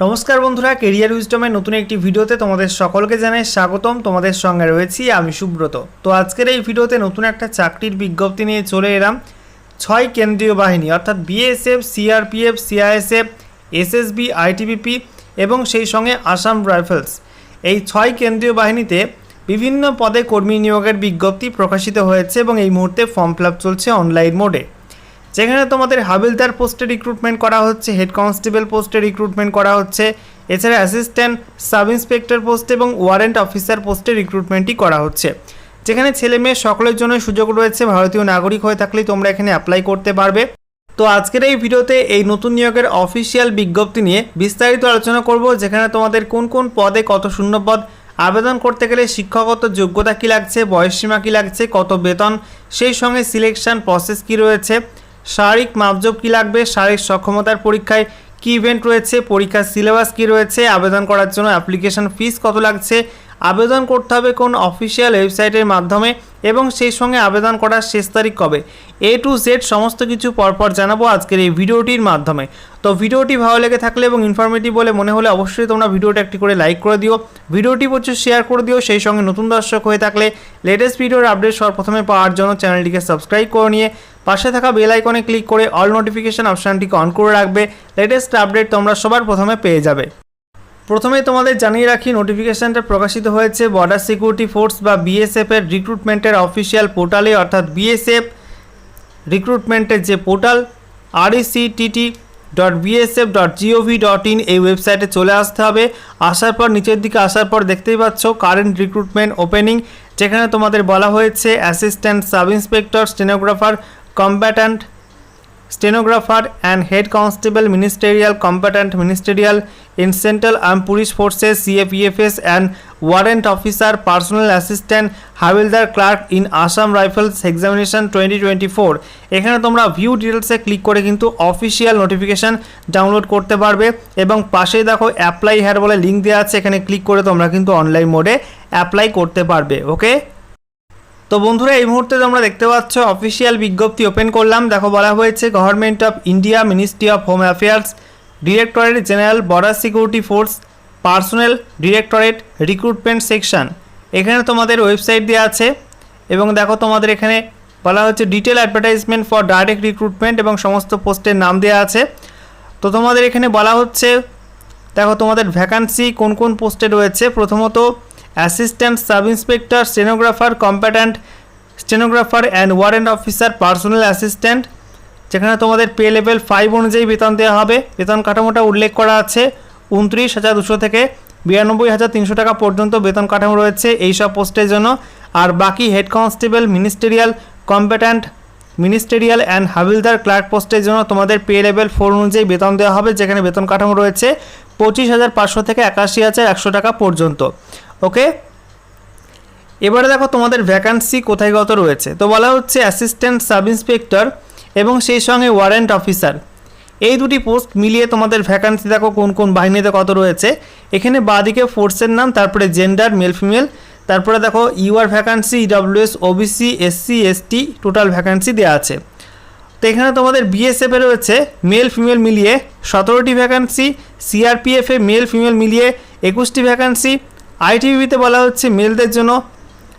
নমস্কার বন্ধুরা কেরিয়ার উইজডমের নতুন একটি ভিডিওতে তোমাদের সকলকে জানাই স্বাগতম। তোমাদের সঙ্গে রয়েছি আমি সুব্রত। তো আজকের এই ভিডিওতে নতুন একটা চাকরির বিজ্ঞপ্তি নিয়ে চলে এলাম। ছয় কেন্দ্রীয় বাহিনী, অর্থাৎ BSF CRPF CISF SSB ITBP এবং সেই সঙ্গে আসাম রাইফেলস এই ছয় কেন্দ্রীয় বাহিনীতে বিভিন্ন পদে কর্মী নিয়োগের বিজ্ঞপ্তি প্রকাশিত হয়েছে এবং এই মুহূর্তে ফর্ম ফিল চলছে অনলাইন মোডে যেখানে তোমাদের হাবিলদার পোস্টে রিক্রুটমেন্ট করা হচ্ছে হেড কনস্টেবল পোস্টে রিক্রুটমেন্ট করা হচ্ছে, এছাড়া অ্যাসিস্ট্যান্ট সাব ইন্সপেক্টর পোস্ট এবং ওয়ারেন্ট অফিসার পোস্টে রিক্রুটমেন্টই করা হচ্ছে। যেখানে ছেলে মেয়ে সকলের জন্য সুযোগ রয়েছে, ভারতীয় নাগরিক হয়ে থাকলেই তোমরা এখানে অ্যাপ্লাই করতে পারবে। তো আজকের এই ভিডিওতে এই নতুন নিয়োগের অফিসিয়াল বিজ্ঞপ্তি নিয়ে বিস্তারিত আলোচনা করব, যেখানে তোমাদের কোন কোন পদে কত শূন্যপদ আবেদন করতে গেলে শিক্ষাগত যোগ্যতা কী লাগছে, বয়সসীমা কী লাগছে, কত বেতন, সেই সঙ্গে সিলেকশন প্রসেস কী রয়েছে শারীরিক মাপজোপ কী লাগবে? শারীরিক সক্ষমতার পরীক্ষায় কী ইভেন্ট রয়েছে? পরীক্ষার সিলেবাস কী রয়েছে? আবেদন করার জন্য অ্যাপ্লিকেশন ফিস কত লাগছে? আবেদন করতে হবে কোন অফিসিয়াল ওয়েবসাইটের মাধ্যমে এবং সেই সঙ্গে আবেদন করার শেষ তারিখ কবে? এ টু জেড সমস্ত কিছু পরপর জানাব আজকের এই ভিডিওটির মাধ্যমে। তো ভিডিওটি ভালো লেগে থাকলে এবং ইনফরমেটিভ বলে মনে হলে অবশ্যই তোমরা ভিডিওটা একটি করে লাইক করে দিও। ভিডিওটি প্রচুর শেয়ার করে দিও। সেই সঙ্গে নতুন দর্শক হয়ে থাকলে লেটেস্ট ভিডিওর আপডেট সবার প্রথমে পাওয়ার জন্য চ্যানেলটিকে সাবস্ক্রাইব করে নিয়ে পাশে থাকা বেল আইকনে ক্লিক করে অল নোটিফিকেশন অপশানটিকে অন করে রাখবে। লেটেস্ট আপডেট তোমরা সবার প্রথমে পেয়ে যাবে। প্রথমে তোমাদের জানিয়ে রাখি নোটিফিকেশানটা প্রকাশিত হয়েছে বর্ডার সিকিউরিটি ফোর্স বা বিএসএফ এর রিক্রুটমেন্টের অফিসিয়াল পোর্টালে অর্থাৎ বিএসএফ রিক্রুটমেন্টের যে portal R E C T T dot BSF dot G O V dot in এই ওয়েবসাইটে চলে আসতে হবে। আসার পর, নিচের দিকে আসার পর দেখতেই পাচ্ছ কারেন্ট রিক্রুটমেন্ট ওপেনিং যেখানে তোমাদের বলা হয়েছে assistant sub inspector stenographer combatant stenographer and head constable ministerial combatant ministerial in central arm police forces CFEFS and warrant officer personal assistant havildar clerk in Assam rifles examination twenty twenty four এখানে তোমরা view ডিটেলসে click করে কিন্তু official notification download করতে পারবে এবং পাশেই দেখো অ্যাপ্লাই হ্যার বলে লিঙ্ক দেওয়া আছে, এখানে ক্লিক করে তোমরা কিন্তু অনলাইন মোডে অ্যাপ্লাই করতে পারবে ওকে তো বন্ধুরা, এই মুহূর্তে তোমরা দেখতে পাচ্ছ অফিসিয়াল বিজ্ঞপ্তি ওপেন করলাম। দেখো, বলা হয়েছে government of India ministry of home affairs directorate general border security force personnel directorate recruitment section এখানে তোমাদের ওয়েবসাইট দেওয়া আছে এবং দেখো, তোমাদের এখানে বলা হচ্ছে detail advertisement for direct recruitment এবং সমস্ত পোস্টের নাম দেওয়া আছে। তো তোমাদের এখানে বলা হচ্ছে, দেখো, তোমাদের ভ্যাকান্সি কোন কোন পোস্টে রয়েছে। প্রথমত assistant sub inspector stenographer combatant stenographer and warrant officer personal assistant যেখানে তোমাদের পে লেভেল ফাইভ অনুযায়ী বেতন দেওয়া হবে। বেতন কাঠামোটা উল্লেখ করা আছে, উনত্রিশ হাজার দুশো থেকে বিরানব্বই হাজার তিনশো টাকা পর্যন্ত বেতন কাঠামো রয়েছে এই সব পোস্টের জন্য। আর বাকি head constable ministerial combatant ministerial and havildar clerk পোস্টের জন্য তোমাদের পে লেভেল ফোর অনুযায়ী বেতন দেওয়া হবে, যেখানে বেতন কাঠামো রয়েছে পঁচিশ হাজার পাঁচশো থেকে একাশি হাজার একশো টাকা পর্যন্ত। ওকে? এবারে দেখো তোমাদের ভ্যাকান্সি কোথায় কত রয়েছে। তো বলা হচ্ছে অ্যাসিস্ট্যান্ট সাব ইন্সপেক্টর এবং সেই সঙ্গে ওয়ারেন্ট অফিসার এই দুটি পোস্ট মিলিয়ে তোমাদের ভ্যাকান্সি দেখো কোন কোন বাহিনীতে কত রয়েছে। এখানে বাদিকে ফোর্সের নাম, তারপরে জেন্ডার মেল ফিমেল তারপরে দেখো UR vacancy EWS OBC SC ST total vacancy দেওয়া আছে। তো এখানে তোমাদের বিএসএফে রয়েছে মেল ফিমেল মিলিয়ে সতেরোটি ভ্যাকান্সি সিআরপিএফে মেল ফিমেল মিলিয়ে একুশটি ভ্যাকান্সি আইটিভিতে বলা হচ্ছে মেলদের জন্য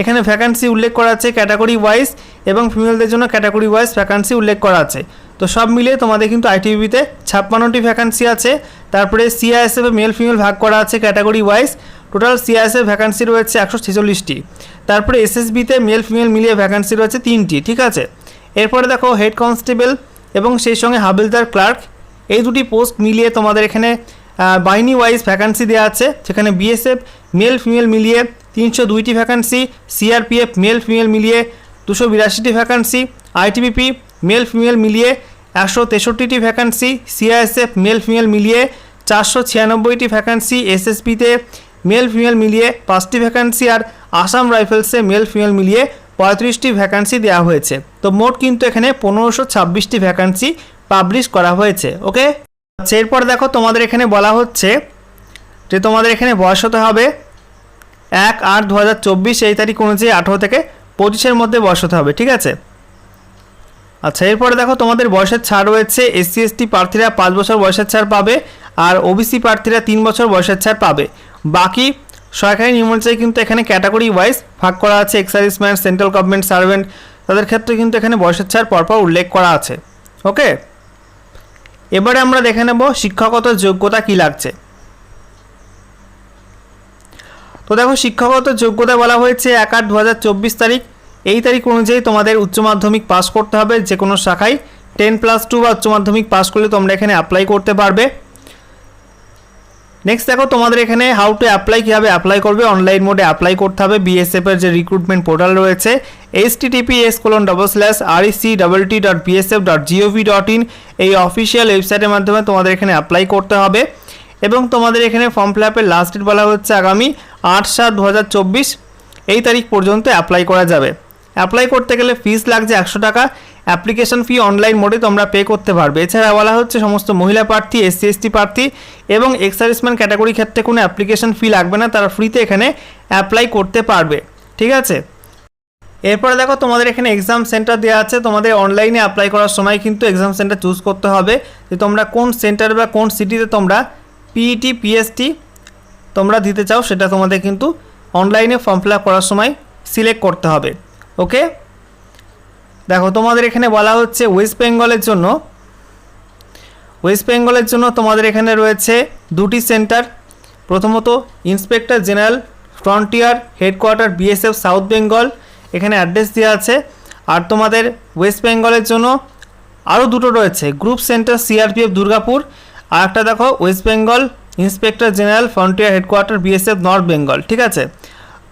এখানে ভ্যাকান্সি উল্লেখ করা আছে ক্যাটাগরি ওয়াইজ এবং ফিমেলদের জন্য ক্যাটাগরি ওয়াইজ ভ্যাকান্সি উল্লেখ করা আছে। তো সব মিলিয়ে তোমাদের কিন্তু আইটিভিতে ছাপ্পান্নটি ভ্যাকান্সি আছে। তারপরে সিআইএসএফে মেল ফিমেল ভাগ করা আছে category wise total CISF vacancy রয়েছে একশো ছেচল্লিশটি। তারপরে এসএসবিতে মেল ফিমেল মিলিয়ে ভ্যাকান্সি রয়েছে তিনটি, ঠিক আছে? এরপরে দেখো হেড কনস্টেবল এবং সেই সঙ্গে হাবিলদার ক্লার্ক এই দুটি পোস্ট মিলিয়ে তোমাদের এখানে বাহিনী ওয়াইজ ভ্যাকান্সি দেওয়া আছে, যেখানে বিএসএফ মেল ফিমেল মিলিয়ে তিনশো দুইটি ভ্যাকান্সি সিআরপিএফ মেল ফিমেল মিলিয়ে দুশো বিরাশিটি ভ্যাকান্সি আইটিবিপি মেল ফিমেল মিলিয়ে একশো তেষট্টিটি ভ্যাকান্সি সিআইএসএফ মেল ফিমেল মিলিয়ে চারশো ছিয়ানব্বইটি ভ্যাকান্সি এসএসপিতে মেল ফিমেল মিলিয়ে পাঁচটি ভ্যাকান্সি আর আসাম রাইফেলসে মেল ফিমেল মিলিয়ে পঁয়ত্রিশটি ভ্যাকান্সি দেওয়া হয়েছে। তো মোট কিন্তু এখানে পনেরোশো ছাব্বিশটি ভ্যাকান্সি পাবলিশ করা হয়েছে ওকে এরপর দেখো তোমাদের এখানে বলা হচ্ছে যে তোমাদের এখানে বয়স হতে হবে এক আট দু হাজার চব্বিশ, এই তারিখ অনুযায়ী আঠেরো থেকে পঁচিশের মধ্যে বয়স হতে হবে, ঠিক আছে? আচ্ছা এরপরে দেখো তোমাদের বয়সের ছাড় রয়েছে, এসসি, এসটি প্রার্থীরা পাঁচ বছর বয়সের ছাড় পাবে আর ওবিসি প্রার্থীরা তিন বছর বয়সের ছাড় পাবে। বাকি সরকারি নিয়ম অনুযায়ী কিন্তু এখানে ক্যাটাগরি ওয়াইজ ভাগ করা আছে এক্সাইজম্যান সেন্ট্রাল গভর্নমেন্ট, সার্ভেন্ট, তাদের ক্ষেত্রে কিন্তু এখানে বয়সের ছাড় পরপর উল্লেখ করা আছে, ওকে? এবারে আমরা দেখে নেব শিক্ষাগত যোগ্যতা কি লাগছে। তো দেখো, শিক্ষাগত যোগ্যতা বলা হয়েছে এক আট দু তারিখ। এই তারিখ অনুযায়ী তোমাদের উচ্চ মাধ্যমিক পাস করতে হবে যে কোনো শাখায়। টেন প্লাস টু বা উচ্চ মাধ্যমিক পাস করলে তোমরা এখানে অ্যাপ্লাই করতে পারবে। নেক্সট দেখো, তোমাদের এখানে হাউ টু অ্যাপ্লাই কীভাবে অ্যাপ্লাই করবে অনলাইন মোডে অ্যাপ্লাই করতে হবে বিএসএফ এর যে রিক্রুটমেন্ট পোর্টাল রয়েছে H S colon double slash R C double T dot BSF dot GOV dot in এই অফিসিয়াল ওয়েবসাইটের মাধ্যমে তোমাদের এখানে অ্যাপ্লাই করতে হবে। এবং তোমাদের এখানে ফর্ম ফিল আপের লাস্ট ডেট বলা হচ্ছে আগামী আট সাত দু হাজার চব্বিশ, এই তারিখ পর্যন্ত অ্যাপ্লাই করা যাবে। অ্যাপ্লাই করতে গেলে ফিস লাগছে একশো টাকা অ্যাপ্লিকেশন ফি অনলাইন মোডে তোমরা পে করতে পারবে। এছাড়া বলা হচ্ছে সমস্ত মহিলা প্রার্থী, এসসি, এসটি প্রার্থী এবং এক্সার্ভিসম্যান ক্যাটাগরি ক্ষেত্রে কোনো অ্যাপ্লিকেশন ফি লাগবে না, তারা ফ্রিতে এখানে অ্যাপ্লাই করতে পারবে। ঠিক আছে? এরপরে দেখো, তোমাদের এখানে এক্সাম সেন্টার দেওয়া আছে। তোমাদের অনলাইনে অ্যাপ্লাই করার সময় কিন্তু এক্সাম সেন্টার চুজ করতে হবে যে তোমরা কোন সেন্টার বা কোন সিটিতে তোমরা পিইটি পিএসটি তোমরা দিতে চাও, সেটা তোমাদের কিন্তু অনলাইনে ফর্ম ফিল করার সময় সিলেক্ট করতে হবে। ওকে দেখো, তোমাদের এখানে বলা হচ্ছে ওয়েস্ট বেঙ্গলের জন্য। ওয়েস্ট বেঙ্গলের জন্য তোমাদের এখানে রয়েছে দুটি সেন্টার প্রথমত inspector general frontier headquarter BSF south Bengal এখানে অ্যাড্রেস দেওয়া আছে। আর তোমাদের ওয়েস্ট বেঙ্গলের জন্য আরও দুটো রয়েছে গ্রুপ সেন্টার সিআরপিএফ দুর্গাপুর আর একটা দেখো west Bengal inspector general frontier headquarter BSF north Bengal ঠিক আছে?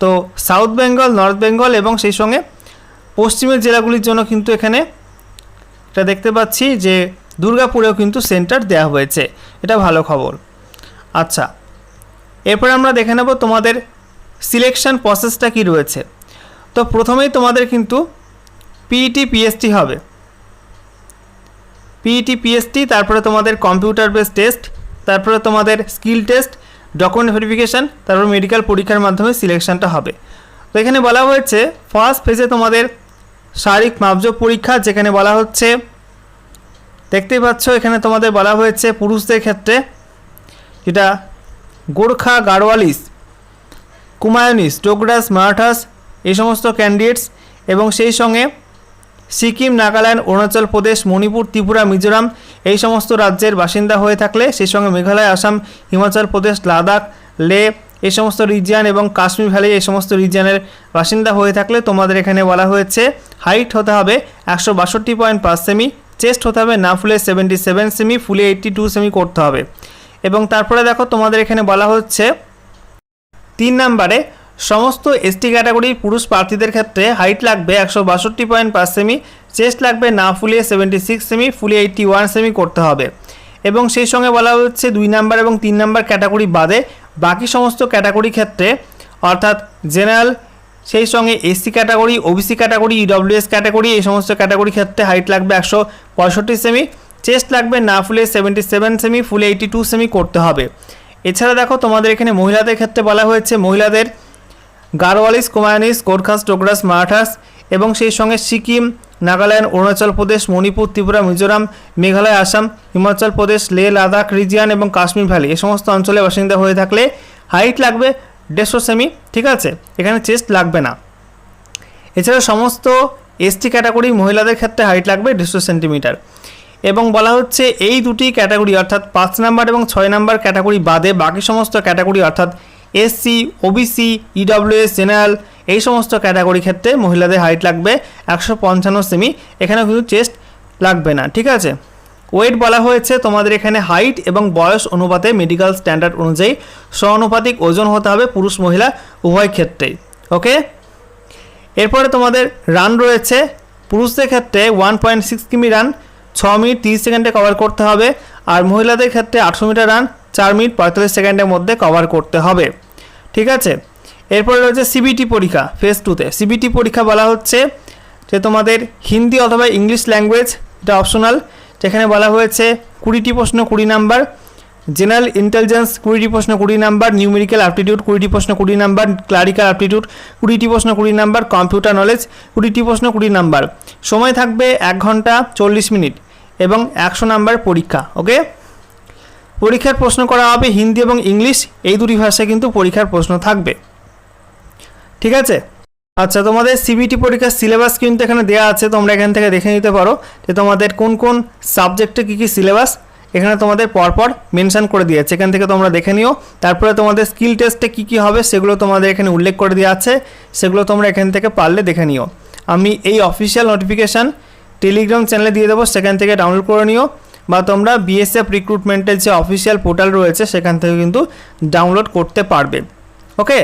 তো সাউথ বেঙ্গল নর্থ বেঙ্গল এবং সেই সঙ্গে পশ্চিমের জেলাগুলির জন্য কিন্তু এখানে এটা দেখতে পাচ্ছি যে দুর্গাপুরেও কিন্তু সেন্টার দেওয়া হয়েছে। এটা ভালো খবর। আচ্ছা এরপর আমরা দেখে নেব তোমাদের সিলেকশন প্রসেসটা কি রয়েছে। তো প্রথমেই তোমাদের কিন্তু পিইটি পিএসটি হবে। পিইটি পিএসটি তারপরে তোমাদের কম্পিউটার বেস টেস্ট তারপরে তোমাদের স্কিল টেস্ট ডকুমেন্ট ভেরিফিকেশান তারপর মেডিকেল পরীক্ষার মাধ্যমে সিলেকশনটা হবে। তো এখানে বলা হয়েছে ফার্স্ট ফেজে তোমাদের শারীরিক মাপজোক পরীক্ষা, যেখানে বলা হচ্ছে, দেখতেই পাচ্ছ, এখানে তোমাদের বলা হয়েছে পুরুষদের ক্ষেত্রে, যেটা গোর্খা, গাড়োয়ালিস, কুমায়ুনিস টোকরাস মারাঠাস, এই সমস্ত ক্যান্ডিডেটস এবং সেই সঙ্গে সিকিম, নাগাল্যান্ড, অরুণাচল প্রদেশ, মণিপুর, ত্রিপুরা, মিজোরাম, এই সমস্ত রাজ্যের বাসিন্দা হয়ে থাকলে, সেই সঙ্গে মেঘালয়, আসাম, হিমাচল প্রদেশ, লাদাখ, লে এই সমস্ত রিজিয়ান এবং কাশ্মীর ভ্যালি এই সমস্ত রিজিয়ানের বাসিন্দা হয়ে থাকলে তোমাদের এখানে বলা হয়েছে হাইট হতে হবে একশো বাষট্টি পয়েন্ট পাঁচ সেমি চেস্ট হতে হবে না ফুলে সেভেন্টি সেভেন সেমি ফুলে এইট্টি টু সেমি করতে হবে। এবং তারপরে দেখো তোমাদের এখানে বলা হচ্ছে, তিন নাম্বারে সমস্ত এসটি ক্যাটাগরির পুরুষ প্রার্থীদের ক্ষেত্রে হাইট লাগবে একশো বাষট্টি পয়েন্ট পাঁচ সেমি চেস্ট লাগবে না ফুলিয়ে সেভেন্টি সিক্স সেমি ফুলে এইট্টি ওয়ান সেমি করতে হবে। এবং সেই সঙ্গে বলা হচ্ছে দুই নাম্বার এবং তিন নাম্বার ক্যাটাগরি বাদে বাকি সমস্ত ক্যাটাগরি ক্ষেত্রে, অর্থাৎ জেনারেল, সেই সঙ্গে SC category, OBC category, EWS category, এই সমস্ত ক্যাটাগরি ক্ষেত্রে হাইট লাগবে একশো পঁয়ষট্টি সেমি, চেস্ট লাগবে না ফুলে সেভেন্টি সেভেন সেমি, ফুলে এইটি টু সেমি করতে হবে। এছাড়া দেখো তোমাদের এখানে মহিলাদের ক্ষেত্রে বলা হয়েছে মহিলাদের গারওয়ালিস কুমায়ুনিস কোরখাস টোকরাস মারাঠাস এবং সেই সঙ্গে সিকিম নাগাল্যান্ড, অরুণাচল প্রদেশ, মণিপুর, ত্রিপুরা, মিজোরাম, মেঘালয়, আসাম, হিমাচল প্রদেশ লে লাদাখ, রিজিয়ান এবং কাশ্মীর ভ্যালি। এ সমস্ত অঞ্চলে বাসিন্দা হয়ে থাকলে হাইট লাগবে দেড়শো সেমি, ঠিক আছে? এখানে চেস্ট লাগবে না। এছাড়া সমস্ত এসটি ক্যাটাগরি মহিলাদের ক্ষেত্রে হাইট লাগবে দেড়শো সেন্টিমিটার। এবং বলা হচ্ছে এই দুটি ক্যাটাগরি, অর্থাৎ পাঁচ নাম্বার এবং ছয় নাম্বার ক্যাটাগরি বাদে বাকি সমস্ত ক্যাটাগরি, অর্থাৎ এসসি, ওবিসি, ইডব্লিউএস, জেনারেল এই সমস্ত ক্যাটাগরি ক্ষেত্রে মহিলাদের হাইট লাগবে একশো পঞ্চান্ন সেমি এখানে কিন্তু চেস্ট লাগবে না, ঠিক আছে? ওয়েট বলা হয়েছে তোমাদের এখানে হাইট এবং বয়স অনুপাতে মেডিকেল স্ট্যান্ডার্ড অনুযায়ী। সমানুপাতিক ওজন হতে হবে পুরুষ মহিলা উভয় ক্ষেত্রেই ওকে এরপরে তোমাদের রান রয়েছে। পুরুষদের ক্ষেত্রে ওয়ান পয়েন্ট সিক্স কিমি রান ছ মিনিট তিরিশ সেকেন্ডে কভার করতে হবে আর মহিলাদের ক্ষেত্রে আটশো মিটার রান চার মিনিট পঁয়তাল্লিশ সেকেন্ডের মধ্যে কভার করতে হবে, ঠিক আছে? এরপরে রয়েছে সিবিটি পরীক্ষা ফেজ টুতে সিবিটি পরীক্ষা বলা হচ্ছে যে তোমাদের হিন্দি অথবা ইংলিশ ল্যাঙ্গুয়েজ এটা অপশনাল যেখানে বলা হয়েছে কুড়িটি প্রশ্ন, কুড়ি নাম্বার জেনারেল ইন্টেলিজেন্স কুড়িটি প্রশ্ন, কুড়ি নাম্বার নিউমেরিক্যাল অ্যাপটিটিউড কুড়িটি প্রশ্ন, কুড়ি নাম্বার ক্লারিক্যাল অ্যাপটিটিউড কুড়িটি প্রশ্ন, কুড়ি নাম্বার কম্পিউটার নলেজ কুড়িটি প্রশ্ন, কুড়ি নাম্বার। সময় থাকবে এক ঘণ্টা চল্লিশ মিনিট এবং একশো নাম্বার পরীক্ষা, ওকে? পরীক্ষার প্রশ্ন করা হবে হিন্দি এবং ইংলিশ, এই দুটি ভাষায় কিন্তু পরীক্ষার প্রশ্ন থাকবে। ঠিক আছে? আচ্ছা তোমাদের সিবিটি পরীক্ষার সিলেবাস কিন্তু এখানে দেওয়া আছে, তোমরা এখান থেকে দেখে নিতে পারো যে তোমাদের কোন কোন সাবজেক্টে কী কী সিলেবাস এখানে তোমাদের পরপর মেনশান করে দিয়েছে এখান থেকে তোমরা দেখে নিও। তারপরে তোমাদের স্কিল টেস্টে কী কী হবে সেগুলো তোমাদের এখানে উল্লেখ করে দেওয়া আছে। সেগুলো তোমরা এখান থেকে পারলে দেখে নিও। আমি এই অফিসিয়াল নোটিফিকেশান টেলিগ্রাম চ্যানেলে দিয়ে দেবো, সেখান থেকে ডাউনলোড করে নিও বা তোমরা বিএসএফ রিক্রুটমেন্টের যে অফিসিয়াল পোর্টাল রয়েছে, সেখান থেকে কিন্তু ডাউনলোড করতে পারবে। ওকে